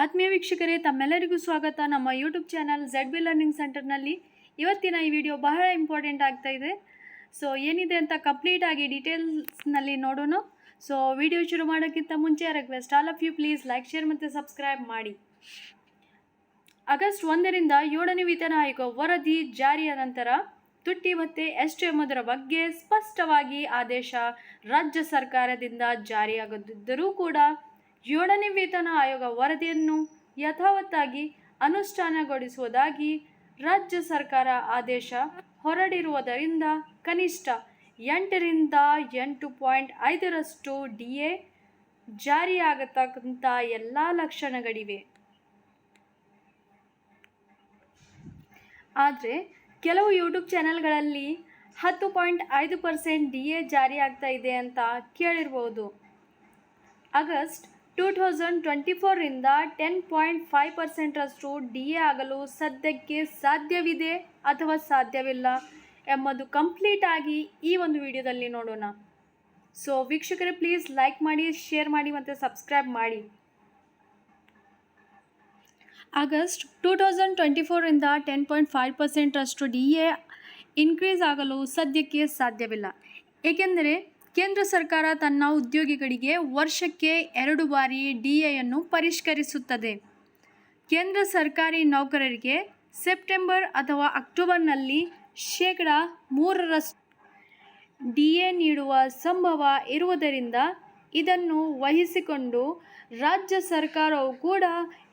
ಆತ್ಮೀಯ ವೀಕ್ಷಕರೇ, ತಮ್ಮೆಲ್ಲರಿಗೂ ಸ್ವಾಗತ. ನಮ್ಮ YouTube channel Z B learning ಸೆಂಟರ್ನಲ್ಲಿ ಇವತ್ತಿನ ಈ ವಿಡಿಯೋ ಬಹಳ ಇಂಪಾರ್ಟೆಂಟ್ ಆಗ್ತಾ ಇದೆ. ಸೊ ಏನಿದೆ ಅಂತ ಕಂಪ್ಲೀಟಾಗಿ ಡೀಟೇಲ್ಸ್ನಲ್ಲಿ ನೋಡೋಣ. ಸೊ ವಿಡಿಯೋ ಶುರು ಮಾಡೋಕ್ಕಿಂತ ಮುಂಚೆ request all of you please like share ಮತ್ತು ಸಬ್ಸ್ಕ್ರೈಬ್ ಮಾಡಿ. ಆಗಸ್ಟ್ ಒಂದರಿಂದ ಏಳನೇ ವೇತನ ಆಯೋಗ ವರದಿ ಜಾರಿಯ ನಂತರ ತುಟ್ಟಿ ಮತ್ತು ಎಷ್ಟು ಎಂಬುದರ ಬಗ್ಗೆ ಸ್ಪಷ್ಟವಾಗಿ ಆದೇಶ ರಾಜ್ಯ ಸರ್ಕಾರದಿಂದ ಜಾರಿಯಾಗದಿದ್ದರೂ ಕೂಡ ಏಳನೇ ವೇತನ ಆಯೋಗ ವರದಿಯನ್ನು ಯಥಾವತ್ತಾಗಿ ಅನುಷ್ಠಾನಗೊಳಿಸುವುದಾಗಿ ರಾಜ್ಯ ಸರ್ಕಾರ ಆದೇಶ ಹೊರಡಿರುವುದರಿಂದ ಕನಿಷ್ಠ ಎಂಟರಿಂದ ಎಂಟು ಪಾಯಿಂಟ್ ಐದರಷ್ಟು ಡಿ ಎ ಜಾರಿಯಾಗತಕ್ಕಂಥ ಎಲ್ಲ ಲಕ್ಷಣಗಳಿವೆ. ಆದರೆ ಕೆಲವು ಯೂಟ್ಯೂಬ್ ಚಾನೆಲ್ಗಳಲ್ಲಿ ಹತ್ತು ಪಾಯಿಂಟ್ ಐದು ಪರ್ಸೆಂಟ್ ಡಿ ಎ ಜಾರಿ ಆಗ್ತಾ ಇದೆ ಅಂತ ಕೇಳಿರ್ಬೋದು. ಆಗಸ್ಟ್ ಟೂ ಥೌಸಂಡ್ ಟ್ವೆಂಟಿ ಫೋರಿಂದ ಟೆನ್ ಪಾಯಿಂಟ್ ಫೈವ್ ಪರ್ಸೆಂಟರಷ್ಟು ಡಿ ಎ ಆಗಲು ಸದ್ಯಕ್ಕೆ ಸಾಧ್ಯವಿದೆ ಅಥವಾ ಸಾಧ್ಯವಿಲ್ಲ ಎಂಬುದು ಕಂಪ್ಲೀಟ್ ಆಗಿ ಈ ಒಂದು ವಿಡಿಯೋದಲ್ಲಿ ನೋಡೋಣ. ಸೊ ವೀಕ್ಷಕರೇ ಪ್ಲೀಸ್ ಲೈಕ್ ಮಾಡಿ ಶೇರ್ ಮಾಡಿ ಮತ್ತು ಸಬ್ಸ್ಕ್ರೈಬ್ ಮಾಡಿ. ಆಗಸ್ಟ್ ಟೂ ತೌಸಂಡ್ ಟ್ವೆಂಟಿ ಫೋರಿಂದ ಟೆನ್ ಪಾಯಿಂಟ್ ಫೈವ್ ಪರ್ಸೆಂಟರಷ್ಟು ಡಿ ಎ ಇನ್ಕ್ರೀಸ್ ಆಗಲು ಸದ್ಯಕ್ಕೆ ಸಾಧ್ಯವಿಲ್ಲ. ಏಕೆಂದರೆ ಕೇಂದ್ರ ಸರ್ಕಾರ ತನ್ನ ಉದ್ಯೋಗಿಗಳಿಗೆ ವರ್ಷಕ್ಕೆ ಎರಡು ಬಾರಿ ಡಿ ಎಯನ್ನು ಪರಿಷ್ಕರಿಸುತ್ತದೆ. ಕೇಂದ್ರ ಸರ್ಕಾರಿ ನೌಕರರಿಗೆ ಸೆಪ್ಟೆಂಬರ್ ಅಥವಾ ಅಕ್ಟೋಬರ್ನಲ್ಲಿ ಶೇಕಡ ಮೂರರಷ್ಟು ಡಿ ಎ ನೀಡುವ ಸಂಭವ ಇರುವುದರಿಂದ ಇದನ್ನು ವಹಿಸಿಕೊಂಡು ರಾಜ್ಯ ಸರ್ಕಾರವು ಕೂಡ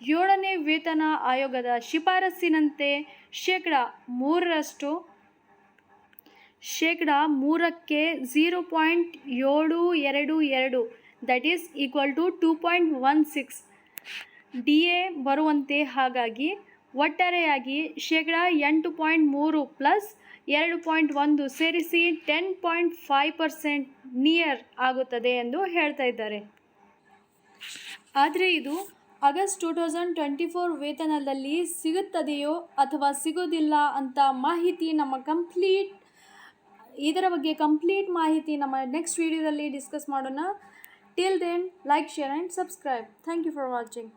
ಏಳನೇ ವೇತನ ಆಯೋಗದ ಶಿಫಾರಸ್ಸಿನಂತೆ ಶೇಕಡ ಮೂರರಷ್ಟು ಶೇಕಡ ಮೂರಕ್ಕೆ ಝೀರೋ ಪಾಯಿಂಟ್ ಏಳು ಎರಡು ಎರಡು that is equal to two point one six D A ಬರುವಂತೆ ಹಾಗಾಗಿ ಒಟ್ಟಾರೆಯಾಗಿ ಶೇಕಡ ಎಂಟು ಪಾಯಿಂಟ್ ಮೂರು ಪ್ಲಸ್ ಎರಡು ಪಾಯಿಂಟ್ ಒಂದು ಸೇರಿಸಿ ten point five percent near ಆಗುತ್ತದೆ ಎಂದು ಹೇಳ್ತಾ ಇದ್ದಾರೆ. ಆದರೆ ಇದು August two thousand twenty four ವೇತನದಲ್ಲಿ ಸಿಗುತ್ತದೆಯೋ ಅಥವಾ ಸಿಗೋದಿಲ್ಲ ಅಂತ ಮಾಹಿತಿ ನಮ್ಮ ಕಂಪ್ಲೀಟ್ ಇದರ ಬಗ್ಗೆ ಕಂಪ್ಲೀಟ್ ಮಾಹಿತಿ ನಮ್ಮ ನೆಕ್ಸ್ಟ್ ವಿಡಿಯೋದಲ್ಲಿ ಡಿಸ್ಕಸ್ ಮಾಡೋಣ. Till then like share and subscribe thank you for watching